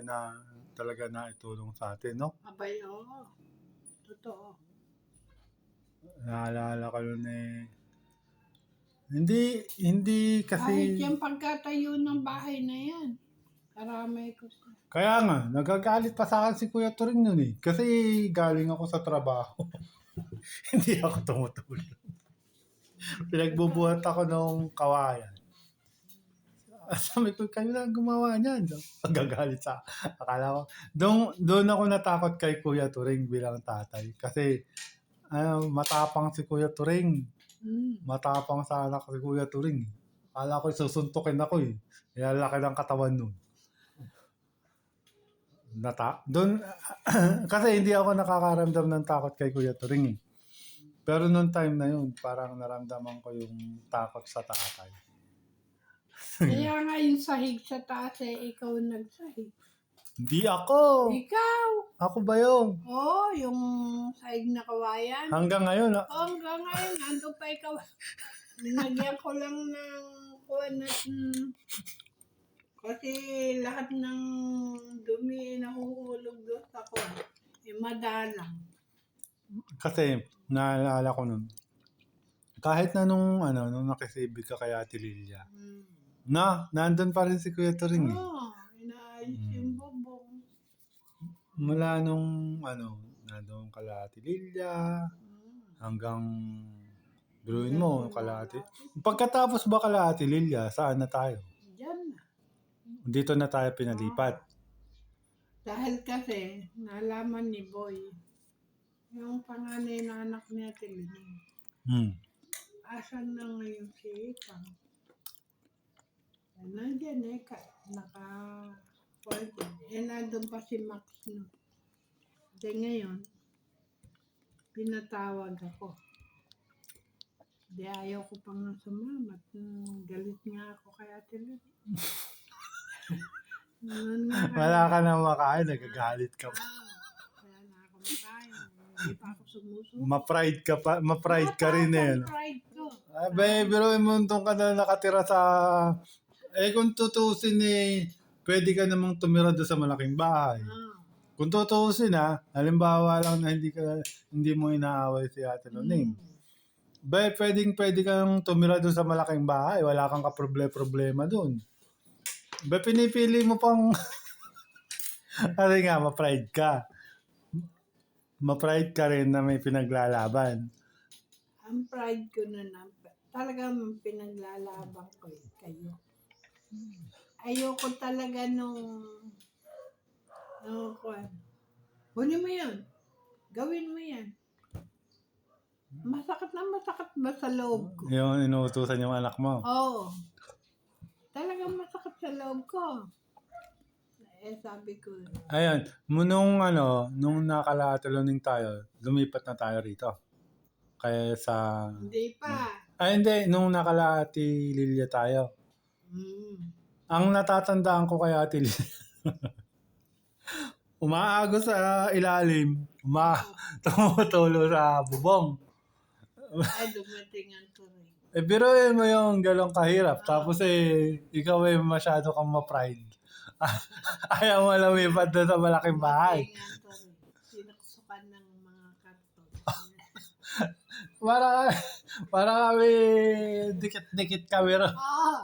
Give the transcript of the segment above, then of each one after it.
na talaga na itulong sa atin, no? Abay, oo. Totoo. Naalala ko yun eh. Hindi, hindi Kahit kasi... yung pagkatayo ng bahay na yan. Karamay ko sa... Kaya nga, nagagalit pa sa akin si Kuya Turing nun eh. Kasi galing ako sa trabaho. hindi ako tumutulong. Pinagbubuhat ako ng kawayan. Sabi ko, kayo lang gumawa niyan. Pagagalit sa akala ko. Doon, doon ako natakot kay Kuya Turing bilang tatay. Kasi ano, matapang si Kuya Turing. Mm. Matapang sa anak si Kuya Turing. Akala ko susuntukin ako eh. Kaya laki ng katawan nun. Nata doon kasi hindi ako nakakaramdam ng takot kay Kuya Turing eh. Pero noong time na yun, parang naramdaman ko yung takot sa tatay. Kaya nga yung sahig sa taas eh, ikaw nagsahig. Hindi ako! Ikaw! Ako ba yun? Oo, yung sahig na kawayan. Hanggang ngayon, ah, Oh, hanggang ngayon, nandun pa ikaw. Linagyan ko lang ng kuwan na, mm, kasi lahat ng dumi nahuhulog doon sa kuwan. Eh, madalang. kasi naalala ko nun. Kahit na nung, ano, nung nakisibig ka kay Ate Lilia, Mm. Na, nandun pa rin si Kuya Turing eh. Oo, inaayos Mm. yung bubong. Mula nung, ano, nandun kala Ate Lilia, Mm. hanggang biruin mo, kalahati. Pagkatapos ba kalahati Lilia, saan na tayo? Diyan na. Dito na tayo pinalipat. Dahil kasi, nalaman ni Boy, yung panganay na anak niya, Tilining, Hmm. asan na ngayon si Ikang? Nandiyan eh, ka, naka pwede. Eh, nandun pa si Max no. Di ngayon, pinatawag ako. Di ayaw ko pang sumamat. Hmm, galit nga ako kay Ate Lily. Noon nga Wala ka na makain, nagagalit ka pa. Kaya na ako makain. Hindi pa ako sumusunod. Ma-pride ka pa, ma-pride ka rin eh. no? Pride ko. Ay, be, biruin mo nung ka na nakatira sa... Eh, kung tutusin eh, pwede ka namang tumira doon sa malaking bahay. Ah. Kung tutusin ha, halimbawa lang na hindi ka hindi mo inaaway si Ate Loning. Mm. Be, pwedeng pwede kang tumira doon sa malaking bahay. Wala kang kaproble-problema doon. Be, pinipili mo pang... Kasi nga, ma-pride ka. Ma-pride ka rin na may pinaglalaban. Ang pride ko na na, talagang pinaglalaban ko eh, kayo. Ayoko talaga nung, nung kwan. Kunin mo yan. Gawin mo yan. Masakit na masakit ba sa loob ko? Yung inuutusan yung anak mo. Oo. Talagang masakit sa loob ko. Eh, sabi ko, Ayan, nung ano, nung nakalatuloning tayo, lumipat na tayo rito. Kaya sa... hindi pa. Ay, hindi. Nung nakalati Lilia tayo. Mm. Ang natatandaan ko kay Ate Lilia, umaago sa ilalim, uma tumutulo sa bubong. Ay, dumating ang turing. Eh, biruin mo yung galong kahirap. Tapos eh, ikaw eh masyado kang ma-pride. Ayaw mo lumipat doon sa malaking bahay. Dumating ang turing. Sinaksukan ng mga karton. Para, para kami, dikit-dikit kami ron. Oo.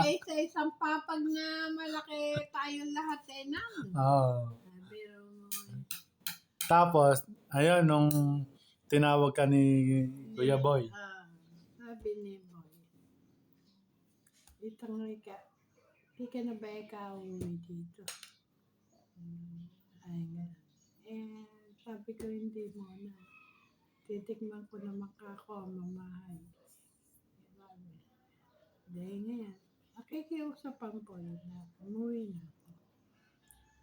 Ay, sa isang papag na malaki tayong lahat eh namin. Oo. Pero, Tapos, ayun, nung tinawag ka ni Kuya Boy. ah, sabi ni Boy, itangay ka, di ka na ba ikaw dito? Hmm, Ay, nga. Eh, sabi ko hindi muna. Titikman ko naman ka ako, mamahay. Sabi, Dahil ngayon, nakikiusapan ko na umuwi na ako.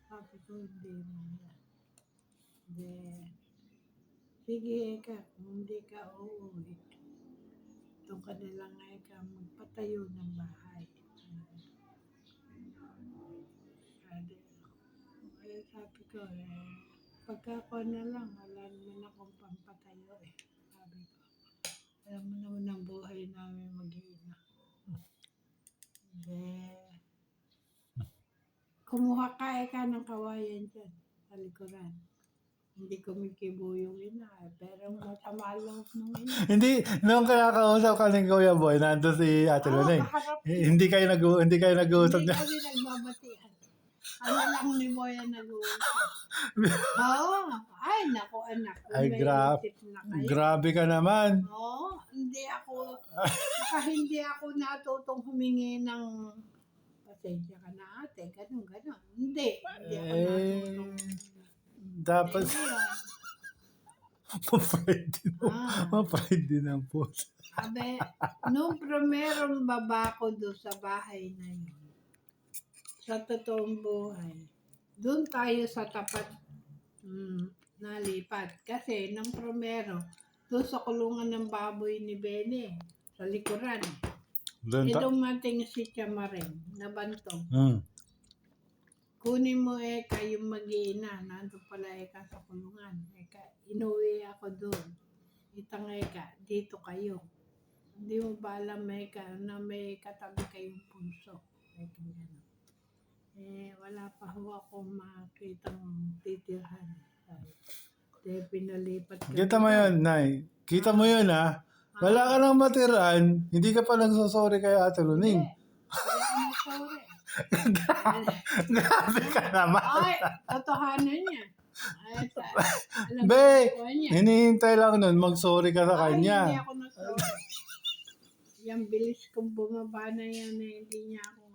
Sabi ko hindi muna. Hindi. Sige ka, kung hindi ka uuwi, doon ka na lang ay ka magpatayo ng bahay. Eh, sabi ko, eh, pagka ko na lang, wala naman akong pampatayo eh. Sabi ko, alam mo naman ang buhay namin mag-iina. Hindi. kumuha ka eka ng kawayan dyan sa likuran. Hindi kumikibo yung ina. eh, Pero masama loob ng ina. Hindi, nung kinakausap ka ni Kuya Boy, nandun si Ate Oo, Lunay. kaharap Eh, Hindi kayo nag hindi kayo nag-uusap Hindi na. kami nagbabatian. Ano lang ni Boya nag-uusap. Oo. Ay, naku anak. Ay, may gra- isip na kayo. Grabe ka naman. Oo. Hindi ako, saka hindi ako natutong humingi ng pasensya ka na ate. Ganun, ganun. Hindi. Hindi ako Eh, natutong. Dapat, ngayon, ma-pride din. ah, Ma-pride din ang puso. Abe, nung primerong baba ko doon sa bahay na yun, sa totoong buhay, doon tayo sa tapat mm, nalipat. Kasi nung primero, doon sa kulungan ng baboy ni Bene, sa likuran. Doon E ta- dumating si Chamaring, nabantong. Hmm. Kunin mo Eka yung mag-iina, nandun pala Eka sa kulungan. Eka, inuwi ako doon. Itang Eka, dito kayo. Hindi mo ba alam Eka na may katabi kayong punso? Eka, gano'n. Eh, wala pa ho akong makitang titirhan. Kaya pinalipat ka. Kita mo yun, Nay. Kita mo yun, ha? Wala ka nang matiran, hindi ka pa nagsosorry kay Ate Luning. Sorry. Grabe ka naman. Ay, totohanan niya. Ay, sa- alam Be, ko niya. hinihintay lang nun, mag-sorry ka sa Ay, hindi kanya. ako nag-sorry. Yung bilis kong bumaba na yan eh, hindi niya ako Ah,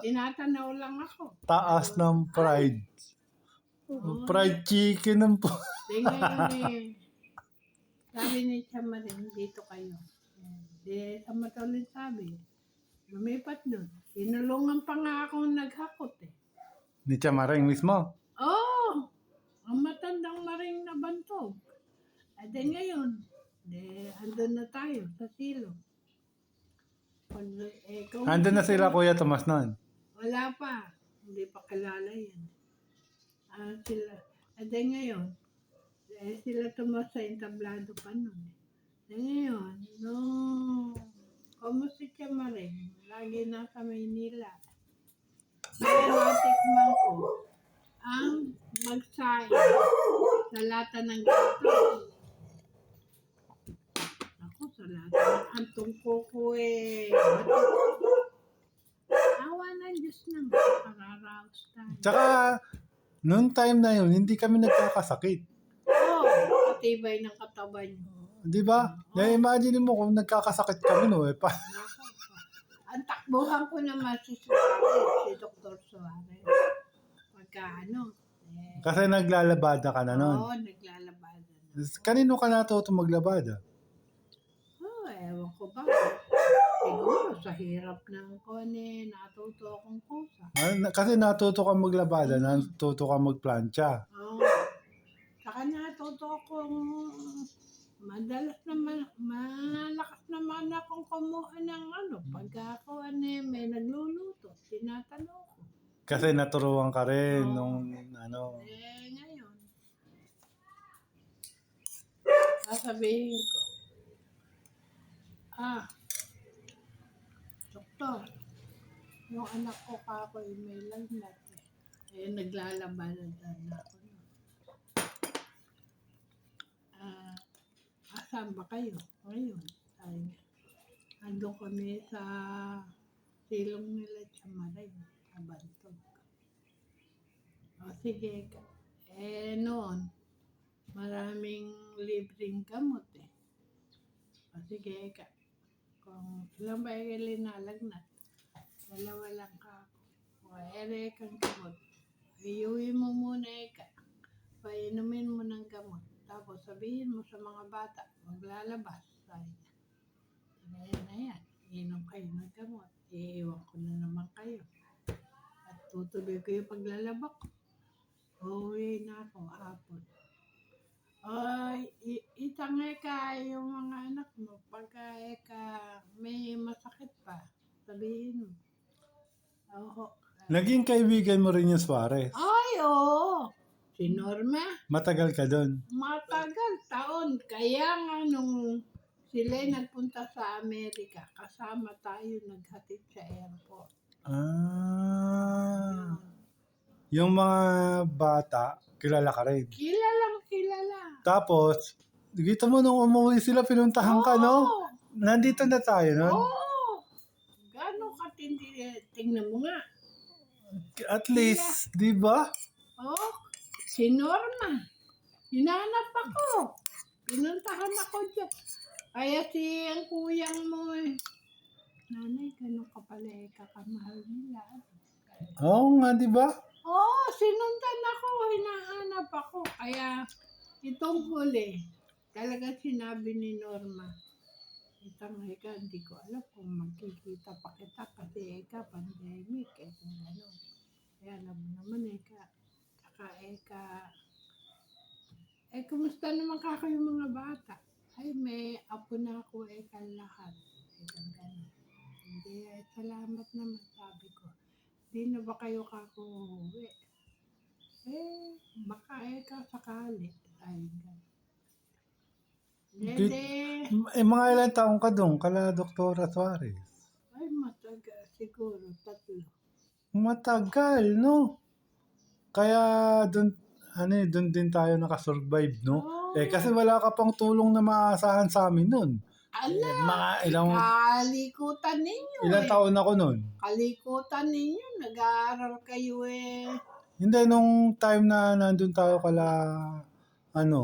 tinatanaw lang ako. taas ng pride. Oo. Fried chicken ng po. Ngayon eh, sabi ni Chamarin, dito kayo. Eh, Di sa matulid sabi, lumipat doon. Tinulungan pa nga akong naghakot eh. Ni Chamaring mismo. Oh, ang matandang maring nabantog. At then ngayon, de, andun na tayo sa silo. Eh, kung- Andun na sila Kuya Tomas noon. Wala pa. Hindi pa kilala yan. Ah, sila. At then ngayon, eh, sila tumas sa entablado pa nun. Eh, ngayon, no, kumusta siya maring, lagi nasa Maynila. Kaya natikman ko ang magsaing sa lata ng gato. Ng antong kuko eh. Awa ng Diyos naman, pararaos tayo. Tsaka, noong time na yun, hindi kami nagkakasakit. Oo, oh, katibay ng katawan niyo. Di ba? Na-imagine mo kung nagkakasakit kami no eh. Pa-. Ang takbuhan ko naman si Suarez, si Dr. Suarez. Pagka ano, eh, Kasi naglalabada ka na noon. oo, naglalabada na. Kanino ka natuto maglabada? Ewan ko ba. Siguro sa hirap ng kone, natuto akong kusa. Ah, Kasi natuto ka maglabada, natuto ka magplancha. Oo. Saka natuto akong madalas naman, malakas naman akong kumuha ng ano. Pagka ako ano, eh, may nagluluto, tinatanong ko. Kasi naturuan ka rin nung ano. Eh, ngayon, sasabihin ko, ah, doktor, yung anak ko kako may lagnat eh. Eh, naglalabanan na ako. nun. Ah, asan ba kayo? Ngayon, sabi niya. Ando kami sa silong nila Chamaray, sa Bantog. O sige, ka- eh noon, maraming libreng gamot eh. O sige, ka, kung ilang ba yung linalagnat, dalawa lang ka ako. O ere kang gamot, iuwi mo muna eka. Painumin mo ng gamot. Tapos sabihin mo sa mga bata, maglalabas. Sabi niya. Ayan na yan. Inom kayo ng gamot. Iiwan ko na naman kayo. At tutuloy ko yung paglalaba ko. Uuwi na ako hapon. Ay, i- itang eka yung mga anak mo. Pagka eka may masakit pa, sabihin mo. Oo. Naging kaibigan mo rin yung Suarez. Ay, oo. Si Norma, Matagal ka doon. matagal taon. Kaya nga nung sila nagpunta sa Amerika, kasama tayo naghatid sa airport. Ah. Yung mga bata, kilala ka rin. Kilalang kilala. Tapos, dito mo nung umuwi sila, pinuntahan ka, no? Oo. Nandito na tayo, no? Oo. Gano'ng katindi. eh, Tingnan mo nga. At least, di ba? Oh, si Norma. Hinanap ako. Pinuntahan ako dyan. Kaya si ang kuyang mo eh. Nanay, gano'n ka pala eh, kakamahal nila. Oo nga, di ba? Oo, oh, sinundan ako. Hinahanap ako. Kaya itong huli, talaga sinabi ni Norma. Itang Eka, hindi ko alam kung magkikita pa kita kasi Eka, pandemic, kung gano'n. Kaya alam mo naman Eka, saka Eka, eh kumusta naman kako yung mga bata? Ay, may apo na ako Eka lahat. Eka, gano'n. Hindi, salamat naman, sabi ko. Di na ba kayo kako uuwi? Eh, baka Eka sakali. Ay, Dede. Eh, mga ilang taong ka doon, kala Doktora Suarez. Ay, mataga. Siguro, tatlo. Matagal, no? Kaya doon, ano eh, doon din tayo nakasurvive, no? Oo. Eh, kasi wala ka pang tulong na maaasahan sa amin noon. Ala, Mga ilang, kalikutan ninyo ilang eh. taon ako noon. Kalikutan ninyo. Nag-aaral kayo eh. Hindi, nung time na nandun tayo kala, ano,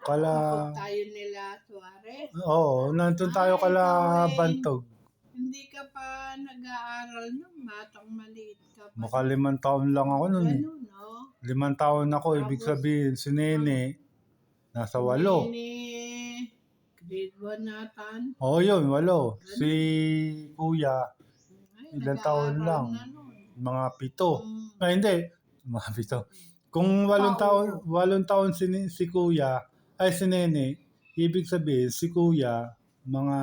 kala, Kapag tayo nila Suarez. oo, nandun tayo Ay, kala ikaw eh. Bantog. Hindi ka pa nag-aaral nung batang maliit ka pa. Baka limang taon lang ako noon eh. Ganun, no? Limang taon ako, ibig Tapos- sabihin, si Nene, nasa walo. Ni grade 1 natan. Oo, yun, walo. Si Kuya, Ay, Ilang taon nag-aaral lang? na nun. mga pito. Mm. Ay, hindi. Mga pito. Kung walong Paulo. taon, walong taon si, si Kuya, ay si Nene, ibig sabihin, si Kuya, mga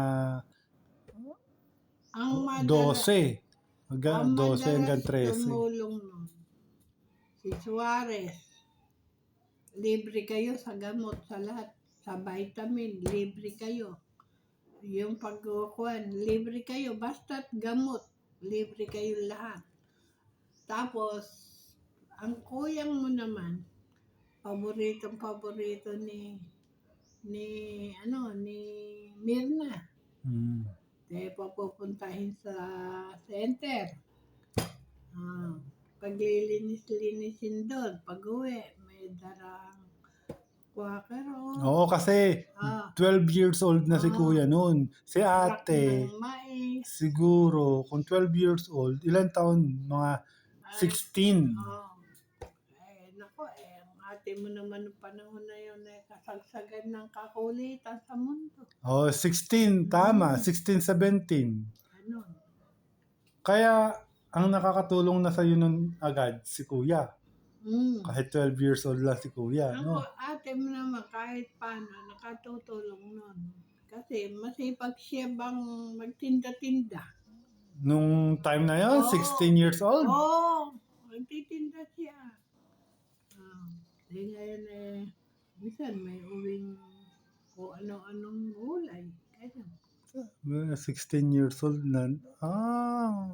Ang madala, 12. Hanggang ang 12 hanggang madalas 13. tumulong nun, si Suarez. Libre kayo sa gamot, sa lahat. Sa vitamin, libre kayo. Yung pagkukuhan, libre kayo. Basta't gamot, libre kayo lahat. Tapos, ang kuyang mo naman, paboritong paborito ni ni ano ni Mirna. Hmm. Eh, papupuntahin sa center. Ah, paglilinis-linisin doon, pag uwi, may darang quaker Oo, kasi ah, 12 years old na si Ah. Kuya noon. Si ate, siguro, kung 12 years old, ilang taon? Mga Ay, 16. oh. Eh, nako, eh, ang ate mo naman ng panahon na yun, eh, kasagsagan ng kakulitan sa mundo. Oh, 16, tama. 16, 17. Ano? Kaya, ang nakakatulong na sa'yo nun agad, si Kuya. Mm. Kahit 12 years old lang si Kuya, Ako, no? ate mo naman, kahit paano, nakatutulong nun. Kasi masipag siya bang magtinda-tinda. Nung time na yon Oo. 16 years old. Oo, oh, magtitinda siya. Ah, di ngayon eh, minsan may uwing o ano-anong gulay. Well, 16 years old na. Ah,